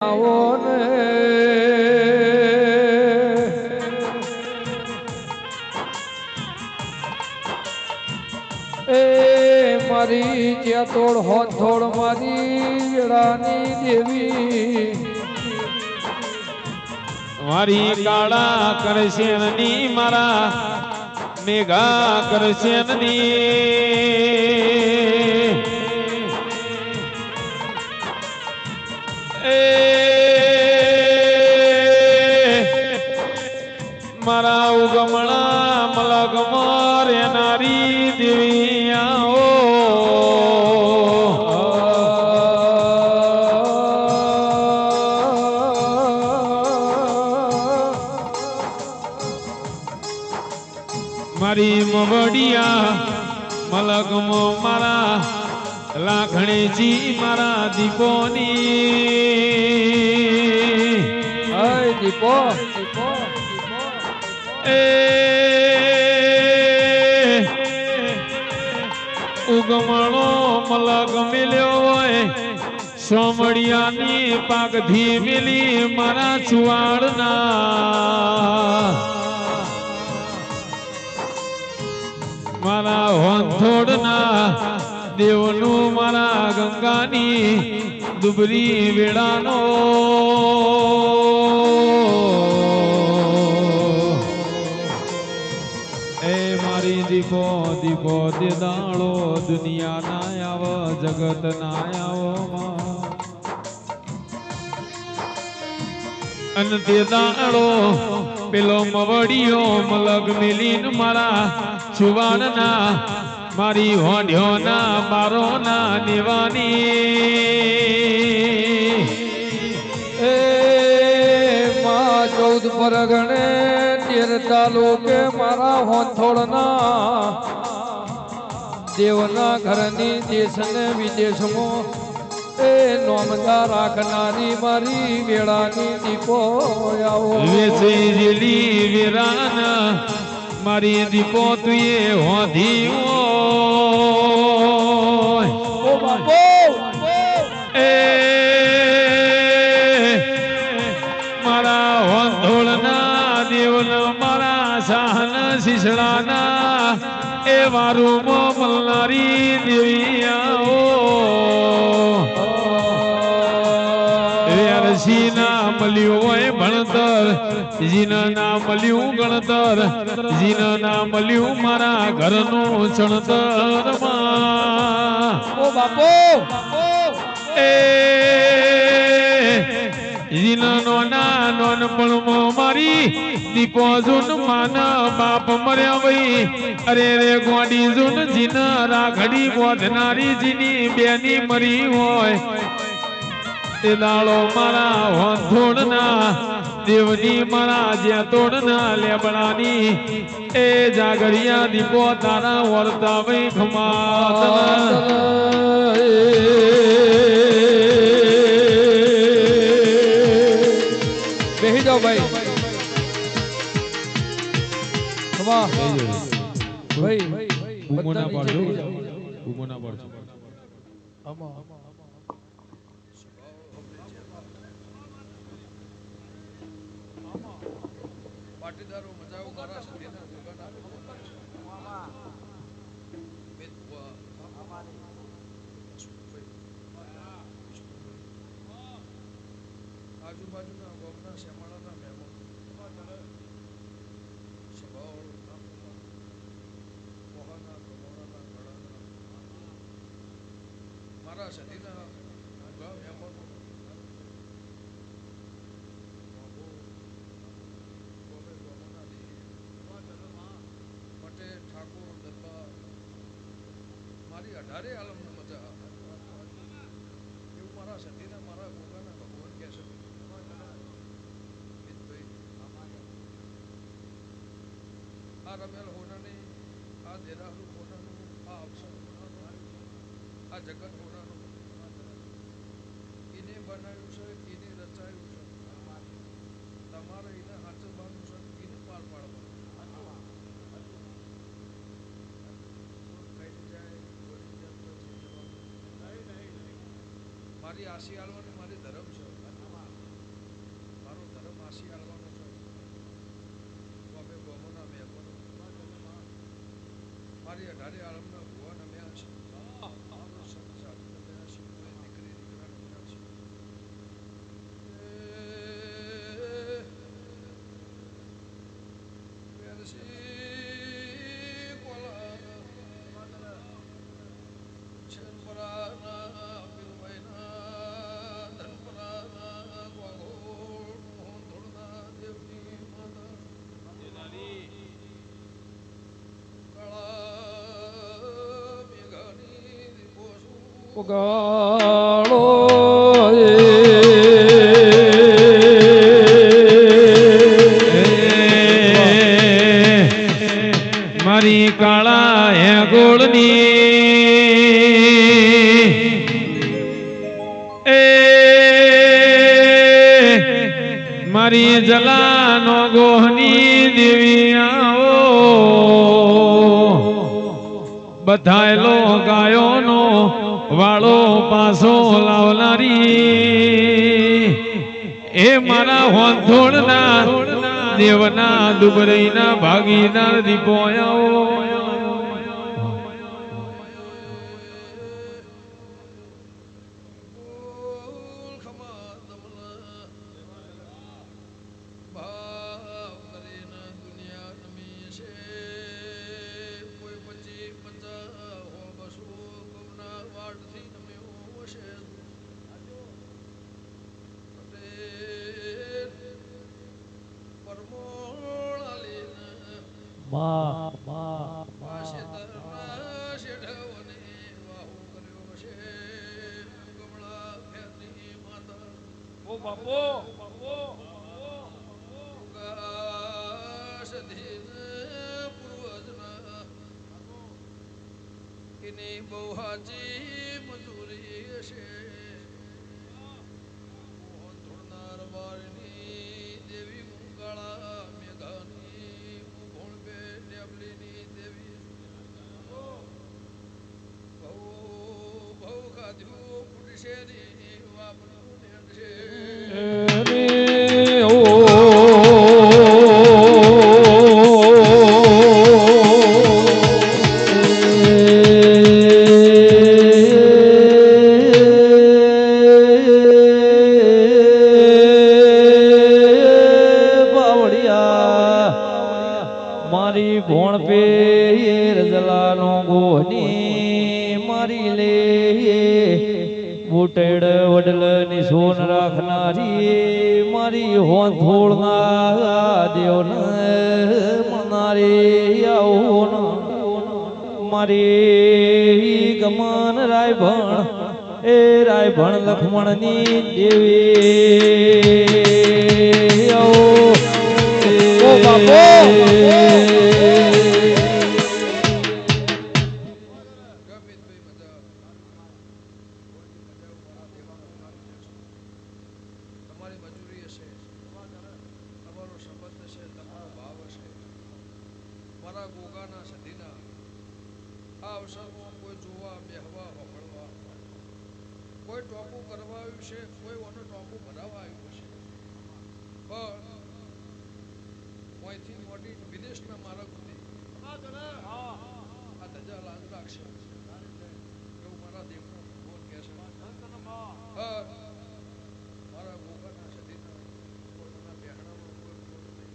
આવો ને એ મારી જ્યાં તોડ હોત થોડ મારી રાની દેવી. મારી કાળા કરશે ની મારા મેઘા કરશે પાકથી મિલી મારા ચુવાડના મારા હોંથોડના, દેવનું મારા ગંગાની દુબરી વેળાનો. દીપો દીપો દેદાળો દુનિયા ના આવ જગત ના આવો. અન તે દાડો પેલો મવડીઓ મલગ મિલીન મારા છુવાડના મારી હોંઢ્યોના મારો ના નિવાની. એ માં ચૌદ પરગણે તેર તાલુકે મારા હોંથોડના દેવના ઘરની દેશ ને વિદેશમાં એ નોમદા રાખનારી મારી વેળાની દીપો આવો. જેલી વિરાન મારી દીપો તુએ હોધી ઓ બાપો! એ મારા હોંધોળના દેવના મારા શાહન શીશડાના એ મારું મો મલનારી દેવિયાઓ મળ્યું હોય ભણતર. જીના ના મળ્યું ગણતર. જીના ના મળ્યું મારા ઘરનું ચણતરમાં ઓ બાપો! એ જીનનો ના નોનપણમો મારી. દીપો જુન માના બાપ મર્યા વઈ. અરે રે ગોડી જુન જીન રાખડી બોધનારી જીની બેની મરી હોય. એ દાળો મારા હોંધોડના દેવની મારા જ્યાં તોડના લેબડાની એ જાગરિયા દીપો તારા વર્તા વઈ બેહી જાઓ ભાઈ. ભાઈ ભાઈ બૂમો ના બધા પાડજો. નીચે બેહી જાઓ. બૂમો ના પાડજો. આમાં. આજુબાજુના ગામના શેમાળાના મહેમાનો સભાવાળો મોહાના પ્રમાણના ઘડાના મારા સતીના ઉગા મહેમાનો બાબો ગોમે ગોમના દેહ માટે ઠાકોર દરબાર મારી અઢારે આલમનો મજા એવું મારા સતીના, મારા ગોગાના ભગવાન કહે છે. આ રમેલ હોનાની, આ દેરાહુ હોનાનું, આ અવસર હોનાનું, આ જગત હોનાનું. એને બનાવ્યું છે એને રચાયું છે. તમારે એને મારી આશી આલવાનો મારી ધર્મ છે. મારો ધર્મ આશી આલવાનો છે. બાપે બહોના મેં મારી અઢારે આલમ દીપોસું મારી કાળા હે ગોળની એ મારી જલાનો ગોહની દેવી આવો બધાયલો ગાયો પાસો લાવનારી. એ મારા હોંધોળના દેવના દુબરઈના ભાગીદાર દીપોયાઓ. એની બહુ હાજી મજૂરી હશે. ધોળનાર દેવી મુંગાળા મેઘાની ભોળબે ડેબલીની દેવી. ભવ ભવ ખાધ્યું પુરુષેની વાપરું નેડશે ગોહની મારી લે? બુટેડ વડલની સોન રાખનારી મારી હોન થોડના દેવ મનારી આવો ન મારી ગમન રાય ભણ એ રાય ભણ લખમણની દેવી આવો બાપો. તમારી મજૂરી હશે. તમારો સંબંધ હશે, તમારો ભાવ હશે. મારા ગોગાના સધીના આ અવસરમાં કોઈ જોવા, બેહવા હોભળવા કોઈ ટોપું કરવા આવ્યું છે, કોઈ ઓને ટોપું ભરાવા આવ્યું છે પણ અહીંથી મોટી વિદેશના મારા સુધી આ ધજા લાજ રાખશે એવું મારા દેવનો ભગવાન કહે છે હા. મારા ગોગાના સતીના કોઈના બેહણામાં કોઈ ખોટ નહીં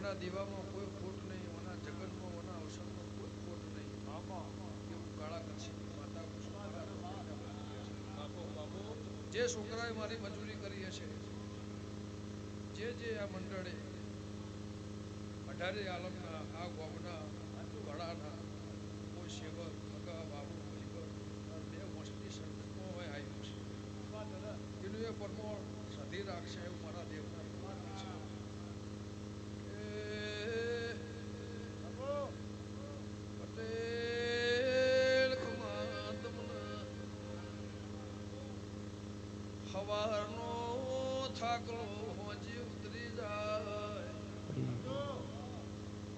ઓના દીવામાં કોઈ ખોટ નહીં, ઓના જગતમાં ઓના અવસરમાં કોઈ ખોટ નહીં એવું કાળા કરશે માતા કૃષ્ણ. જે છોકરાએ મારી મજૂરી કરી હશે, જે જે આ મંડળે અઢારે આલમના, આ ગોમના વડાના, કોઈ સેવક અગા બાબુ બે મોસ્ટલી સંતમાં હોય આવ્યું છે એનું એ પરમો સધી રાખશે એવું હવારનો થાકલો હોજી ઉતરી જાય.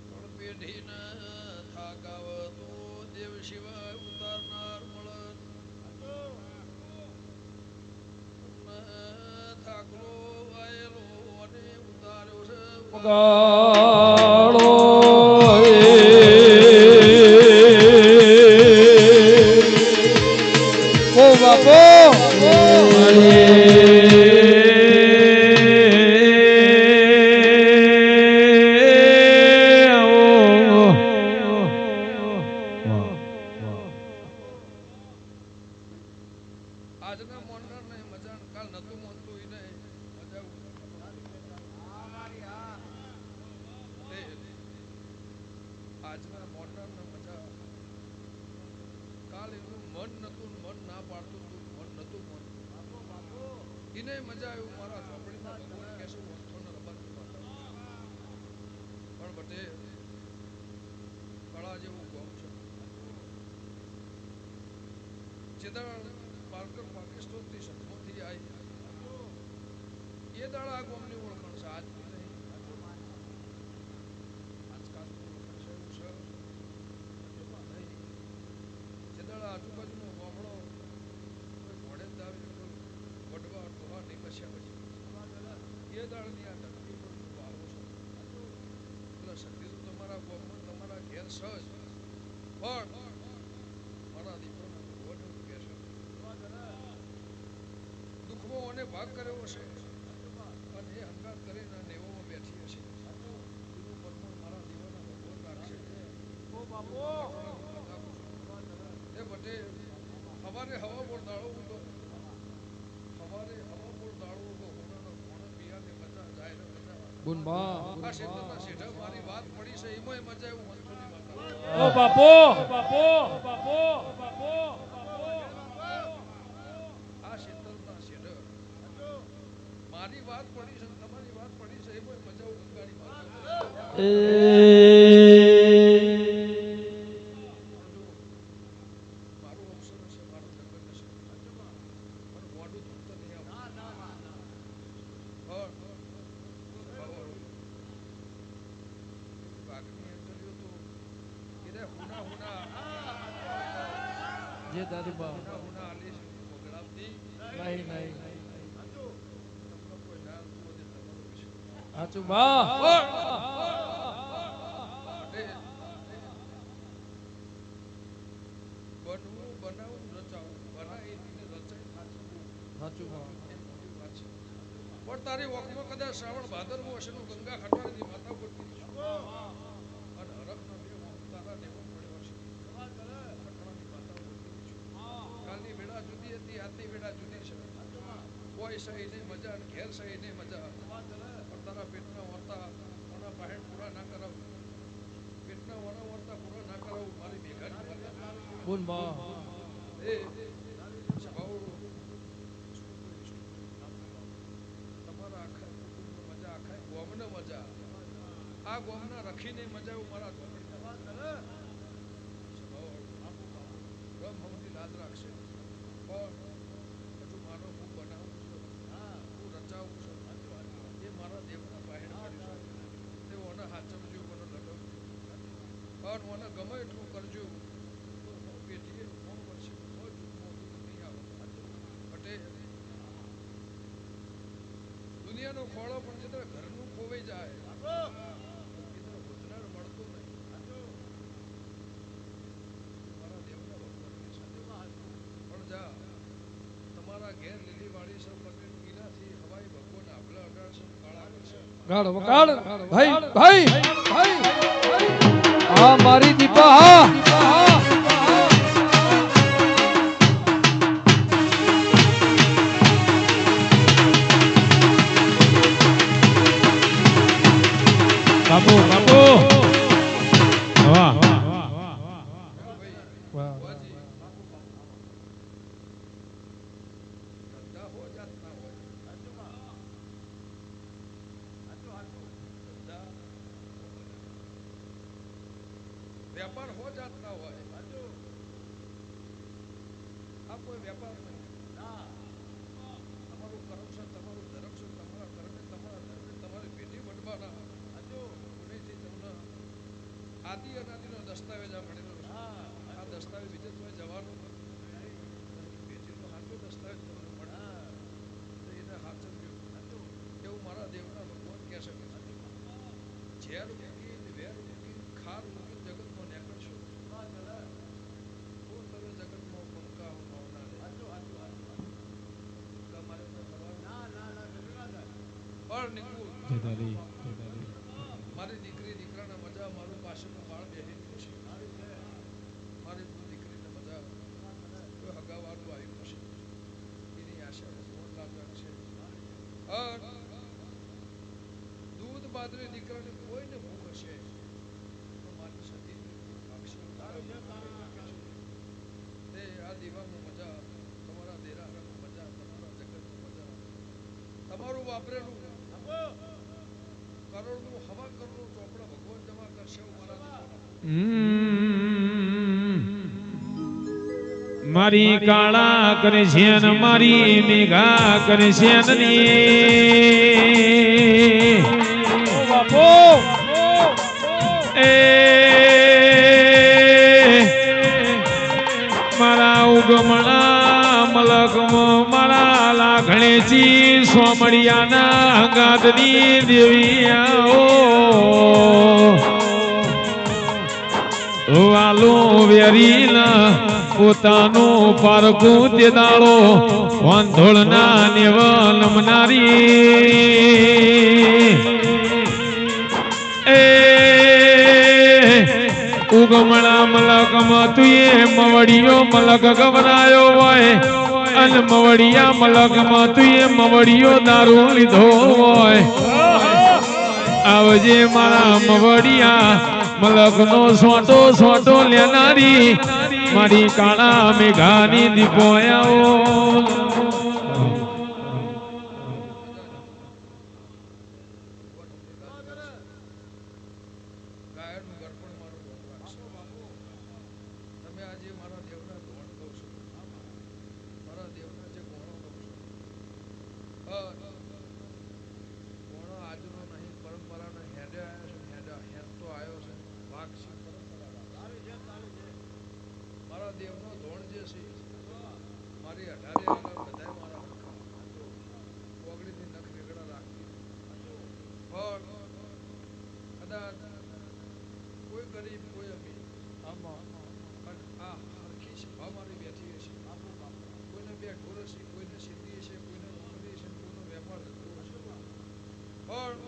પણ પેઢીના થાકાવ તો દેવ સિવાય ઉતારનાર મળત થાકલો આયેલો અને ઉતાર્યો છે. ના મોંડર ને કાલ નતું મોનતું એને મજા આજના મોંડર ને મજા કાલ એનું મન નતું મન ના પાડતું મન નતું મન એને મજા આવ્યું મારા ચોપડીમાં ભગવાન કે શું વસ્તુને રમત પણ બટે કળા જેવું ગમ છે. ચેતન પાર્કર પાર્કર પાકિસ્તાનથી સદમોથી આવી એ દાડા ગામની ઓળખાણ છે. આજ આજુબાજુનો ગામડો કોઈ ઘોડે દાવી વડવા ડોહા નહીં બસ્યા પછી. એ દાડાની આ ધરતી પર વાવો છે એટલે શક્તિ તો તમારા ગામમાં તમારા ઘેર છે જ પણ મારા દીકરાનો ભગવાન એવું કહે છે દુઃખમાં ઓને ભાગ કર્યો હશે અને એ હંગાત કરીને નેવોમાં બેઠી હશે. એનું પરમાણ મારા દીવાના ભગવાન રાખશે એ બટે હવારે હવા બોર ઉતો હવારે હવા બોર હોનાનો કોણે પિયાને મજા જાય ને મજા બુનબા આ શેતરના શેઠે મારી વાત પડી છે એમાંય મજા એવું મંત્રોની વાત ઓ બાપો! બાપો! બાપો બાપો આ શેતરના શેઠે મારી વાત પડી છે ને તમારી વાત પડી છે એમાંય મજા એવું ગંગાની માતા એ મારું અવસર હશે મારું લગ્ન હશે મને મોઢું ધૂમતા નહીં આવતું. પણ બાગની અંજલીઓ તો એને હુના હુના જે દાદી બા નહીં નહીં તમને કોઈ ના આવતું હોય તો તમારું વિશે. સાચું બા બનવું બનાવવું રચાવું બનાવીને રચાઈ સાચું બા એ મોટી વાત છે. પણ તારી વખમાં કદાચ શ્રાવણ ભાદરવો હશે નું ગંગા ખટારીની માતા પડતી છે. અને હરખનો બે તારા નેવો પડ્યો હશે. ખટારાની માતા પડતી છે. કાલની વેળા જુદી હતી આજની વેળા જુદી છે કોઈ સહી નહીં મજા ઘેર સહી નહીં મજા તારા પેટના વર્તા ઓના બહેન પૂરા ના કરાવું. પેટના વાળા વર્તા પૂરા ના કરાવું. મારી ભેગાની બોલ બુનબા એ સભાઓ તમારા આખા મજા આખા ગોમને મજા. આ ગોમના રખીને મજા એવું મારા હમથી લાજ રાખશે પણ હજુ માનો હું બનાવું છું હું રચાવું છું એ મારા દેવના બાહેણ પાડ્યું છે તે ઓને હાચવજો મને લડવજો પણ મને ગમે એટલું કરજો. દુનિયાનો ખોળો પણ જેતરે ઘરનું ખોવાઈ જાય. ગુજરાન મળતું તમારા ઘેર વાળી સૌ ગીરાથી હવાઈ ભગવાન આભલા ભાઈ ભાઈ. હા મારી દીપા હા. બાપુ બાપુ વાહ ભાઈ વાહ બાજી ધંધા હો જાતના હોય ધંધા વેપાર હો જાતના હોય આ કોઈ વેપાર નહીં તમારું કર્મ છે તમારું ધર્મ છે તમારા કર્મે તમારા ધર્મે તમારી પેઢી વડવાના પુણ્યથી તમને આદિ અનાદિનો દસ્તાવેજ આ મળેલો છે આ દસ્તાવેજ બીજે કોઈ જવાનું નથી. પેઢીનો હાચો દસ્તાવેજ તમને મળે તો એને હાચવજો એવું મારા દેવના ભગવાન કહે છે ઝેર મૂકીને વેર મૂકીને ખાર મૂકીને જગતમાં નીકળશો તો તમે જગતમાં પંકા ભાવના રહે પંકા મારે કોઈ ના પણ નીકળવું મારી દીકરી દીકરાને મજા મારું પાછળનું બાળ બેહી ગયું છે મારી દીકરીને મજા કોઈ હગાવાળું આવ્યું હશે એની આશા ભગવાન લાગવાનું છે અન બાદરી દીકરાને કોઈને ભૂખ હશે. તો મારી સતી આ દીવામાં મજા તમારા દેરામાં મજા તમારા જગતમાં મજા તમારું વાપરેલું. કરોડનું હવા કરોડનું ચોપડા ભગવાન જમા કરશે મારા મારી કાળા કરે છે મારી મેઘા કરે છે લાખણેજી સોમડિયાના ગાદની દેવી આવો વાલો વેરીના પોતાનું પારકું તે દાળો વાંધોળના નેવ નમનારી. એ ઉગમણા મલક મતુએ મવડિયો મલક ગવરાયો હોય. અન મવડિયા મલકમાં તુએ મવડિયો દારૂ લીધો હોય. આવજે મારા મવડિયા મલકનો સોટો સોટો લેનારી, મારી કાળા મેઘાની દીપો ગાયનું ગરપણ મારું ધોન રાખશો તમે આજે મારા દેવના ધોણ કહો છો મારા દેવના જે ગોણો કહો છો હા ગોણો આજનો નહીં પરંપરાના હેડે આવ્યો છે હેડા હેડ તો આવ્યો છે વાઘ છે મારા દેવનો ધોણ જે છે મારી અઢારે આલા બધાય મારા હરખા ઓગળીની નખ વેગળા રાખી પણ કદાચ કોઈ ગરીબ કોઈ અમીર પણ આ હરખી સભા મારી બેઠી હશે કોઈને બે ઢોર હશે કોઈને સિદ્ધિ હશે કોઈને નોકરી હશે કોઈનો વેપાર ધંધો હશે પણ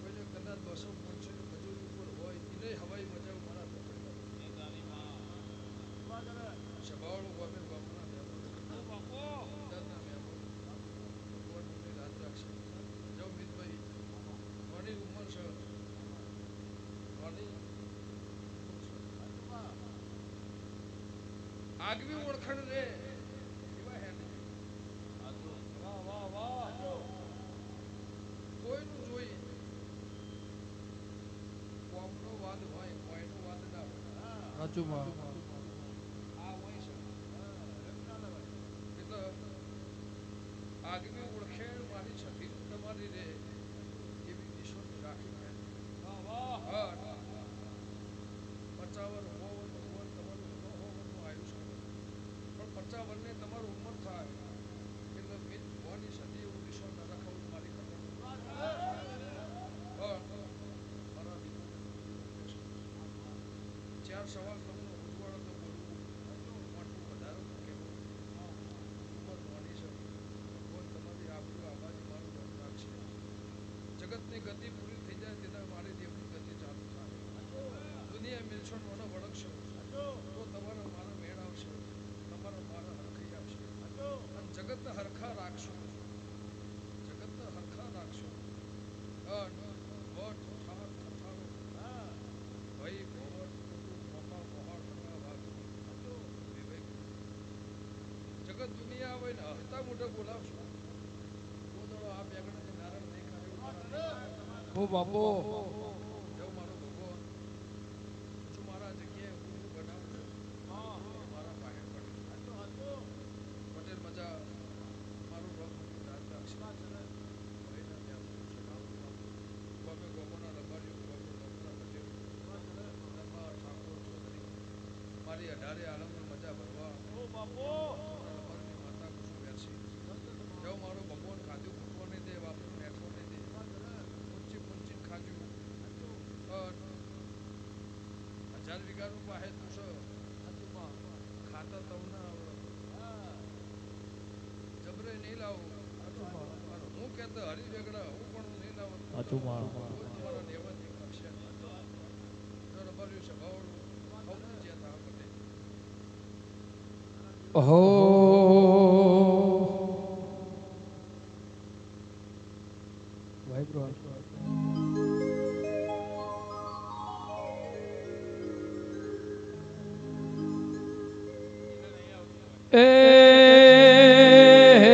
કોઈને કદાચ બસો પાંચસો ની મજૂરી ઉપર હોય એને હવાઈ મજા મારા સભાવાળું ગમે ગામના મહેમાન અંદરના મહેમાન ભગવાન તમને રાત રાખશે જો મિતભાઈ કોની ઉંમર છે કોની આગવી ઓળખાણ રે. કોઈનું જોઈ કોમનો વાદ હોય કોઈનો વાદ ના હોય. સાચું માં આ હોય છે એટલે આગવી ઓળખે મારી છઠ્ઠી તમારી રે એવી ઈશ્વર રાખીને હા પચાવન હોવન ભગવાન તમારું ન હોવનનું આયુષ્ય પચાવનને તમારું ઉંમર થાય, એટલે મેં ભગવાનની સદી એવું વિશ્વાસ ન રાખવું મારી ખબર મારા ચાર સવાલ તમને ઉજવાડો તો બોલવું મોટું વધારે કહેવું, ઉંમર નાની છે? ભગવાન તમારી આબરૂ આબાદ મારું નામ રાખશે જગતની ગતિ પૂરી થઈ જાય તેના મારી દેવની ગતિ ચાલુ થાય દુનિયા મિલશો મને વળગશો તો તમારા મારા મેળ આવશે તમારા મારા હરખાઈ આવશે અને જગતને હરખા રાખશો જગતને હરખા રાખશો અન વટ ઠાર ઠઠારો ભય ભવન કુટુંબ મોપા પહાડ ભંગા ભાગ વિવેક જગત દુનિયા હોય ને હસતા મોઢે બોલાવશો. આ દેખાય એવું મારા ઓ બાપો. મારી અઢારે જો મારા જગ્યાએ હું એવું બનાવું છું એ મારા પાસે પટેલ પટેલ મજા મારું રોગ રાત રાખશે ભાઈના ત્યાં સગાવું ગમે ગોમોના રબારીઓ ગમે ગોમના પટેલ દરબાર ઠાકોર ચૌધરી મારી અઢારે આલમની મજા ભરવા તમારા રબારીની માતા કુસુમ બેસી જો મારો ભગવાન ખાધું ખૂટવા નહીં દે વાપરું નેઠો નહીં દે ઊંચી ઊંચી ખાજું હજાર વીઘાનું પાસે તું છે ખાતર તમને આવડે. જબરે નહીં લાવું. હું કહેતો હરી વેગડા હું પણ નહીં લાવું. તમારા નેવા દેખાશે તો રબાર્યું ઓહો